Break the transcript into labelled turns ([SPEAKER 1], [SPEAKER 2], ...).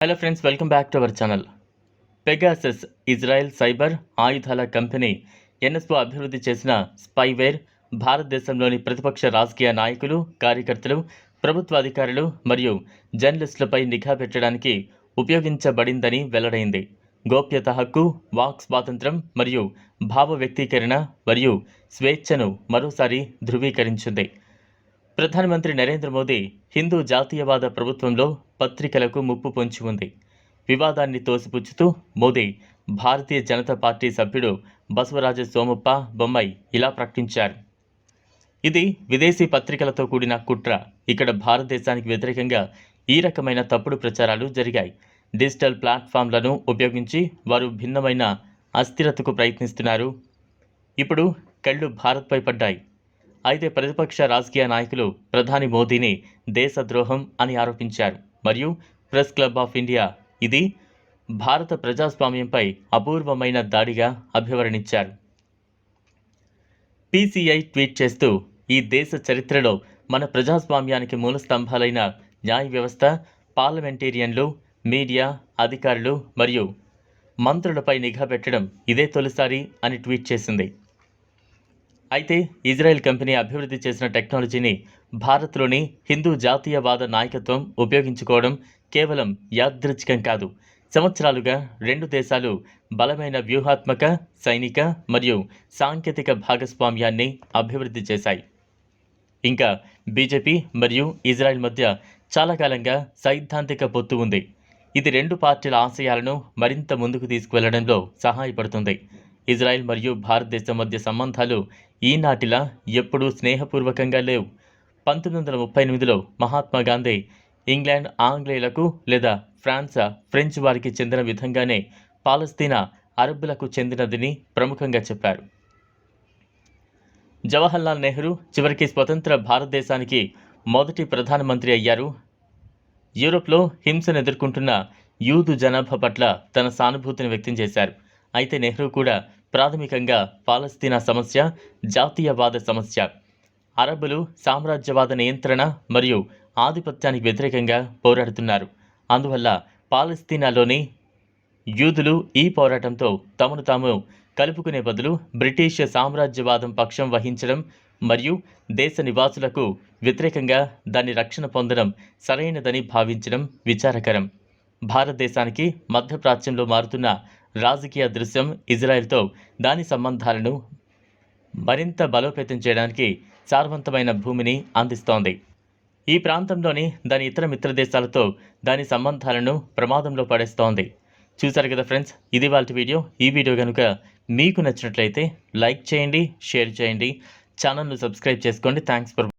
[SPEAKER 1] Hello friends welcome back to our channel Pegasus Israel cyber ఆయుధాల company NSO అభివృద్ధి చేసిన spyware భారతదేశంలోని ప్రతిపక్ష రాజకీయ నాయకులు కార్యకర్తలు ప్రభుత్వ అధికారులు మరియు జర్నలిస్టులపై నిఘా పెట్టడానికి ఉపయోగించబడిందని వెల్లడైంది. గోప్యత హక్కు వాక్ స్వాతంత్రం మరియు భావ వ్యక్తీకరణ మరియు స్వేచ్ఛను మరోసారి ధృవీకరించింది. ప్రధానమంత్రి నరేంద్ర మోదీ హిందూ జాతీయవాద ప్రభుత్వంలో పత్రికలకు ముప్పు పొంచి ఉంది. వివాదాన్ని తోసిపుచ్చుతూ మోదీ భారతీయ జనతా పార్టీ సభ్యుడు బసవరాజ సోమప్ప బొమ్మాయి ఇలా ప్రకటించారు. ఇది విదేశీ పత్రికలతో కూడిన కుట్ర. ఇక్కడ భారతదేశానికి వ్యతిరేకంగా ఈ రకమైన తప్పుడు ప్రచారాలు జరిగాయి. డిజిటల్ ప్లాట్ఫామ్లను ఉపయోగించి వారు భిన్నమైన అస్థిరతకు ప్రయత్నిస్తున్నారు. ఇప్పుడు కళ్ళు భారత్పై పడ్డాయి. అయితే ప్రతిపక్ష రాజకీయ నాయకులు ప్రధాని మోదీని దేశద్రోహం అని ఆరోపించారు. మరియు ప్రెస్ క్లబ్ ఆఫ్ ఇండియా ఇది భారత ప్రజాస్వామ్యంపై అపూర్వమైన దాడిగా అభివర్ణించారు. పీసీఐ ట్వీట్ చేస్తూ ఈ దేశ చరిత్రలో మన ప్రజాస్వామ్యానికి మూల స్తంభాలైన న్యాయ వ్యవస్థ పార్లమెంటేరియన్లు మీడియా అధికారులు మరియు మంత్రులపై నిఘా పెట్టడం ఇదే తొలిసారి అని ట్వీట్ చేసింది. అయితే ఇజ్రాయెల్ కంపెనీ అభివృద్ధి చేసిన టెక్నాలజీని భారత్లోని హిందూ జాతీయవాద నాయకత్వం ఉపయోగించుకోవడం కేవలం యాదృచ్ఛికం కాదు. సంవత్సరాలుగా రెండు దేశాలు బలమైన వ్యూహాత్మక సైనిక మరియు సాంకేతిక భాగస్వామ్యాన్ని అభివృద్ధి చేశాయి. ఇంకా బీజేపీ మరియు ఇజ్రాయెల్ మధ్య చాలా కాలంగా సైద్ధాంతిక పొత్తు ఉంది. ఇది రెండు పార్టీల ఆశయాలను మరింత ముందుకు తీసుకువెళ్ళడంలో సహాయపడుతుంది. ఇజ్రాయెల్ మరియు భారతదేశం మధ్య సంబంధాలు ఈనాటిలా ఎప్పుడూ స్నేహపూర్వకంగా లేవు. పంతొమ్మిది వందల ముప్పై ఎనిమిదిలో మహాత్మా గాంధీ ఇంగ్లాండ్ ఆంగ్లేయులకు లేదా ఫ్రాన్స్ ఫ్రెంచ్ వారికి చెందిన విధంగానే పాలస్తీనా అరబ్బులకు చెందినదని ప్రముఖంగా చెప్పారు. జవహర్లాల్ నెహ్రూ చివరికి స్వతంత్ర భారతదేశానికి మొదటి ప్రధానమంత్రి అయ్యారు. యూరోప్లో హింసను ఎదుర్కొంటున్న యూదు జనాభా పట్ల తన సానుభూతిని వ్యక్తం చేశారు. అయితే నెహ్రూ కూడా ప్రాథమికంగా పాలస్తీనా సమస్య జాతీయవాద సమస్య. అరబ్బులు సామ్రాజ్యవాద నియంత్రణ మరియు ఆధిపత్యానికి వ్యతిరేకంగా పోరాడుతున్నారు. అందువల్ల పాలస్తీనాలోని యూదులు ఈ పోరాటంతో తమను తాము కలుపుకునే బదులు బ్రిటిష్ సామ్రాజ్యవాదం పక్షం వహించడం మరియు దేశ నివాసులకు వ్యతిరేకంగా దాని రక్షణ పొందడం సరైనదని భావించడం విచారకరం. భారతదేశానికి మధ్యప్రాచ్యంలో మారుతున్న రాజకీయ దృశ్యం ఇజ్రాయెల్తో దాని సంబంధాలను మరింత బలోపేతం చేయడానికి సారవంతమైన భూమిని అందిస్తోంది. ఈ ప్రాంతంలోని దాని ఇతర మిత్ర దేశాలతో దాని సంబంధాలను ప్రమాదంలో పడేస్తోంది. చూశారు కదా ఫ్రెండ్స్ ఇది వాళ్ళ వీడియో. ఈ వీడియో కనుక మీకు నచ్చినట్లయితే లైక్ చేయండి షేర్ చేయండి. ఛానల్ను సబ్స్క్రైబ్ చేసుకోండి. Thanks for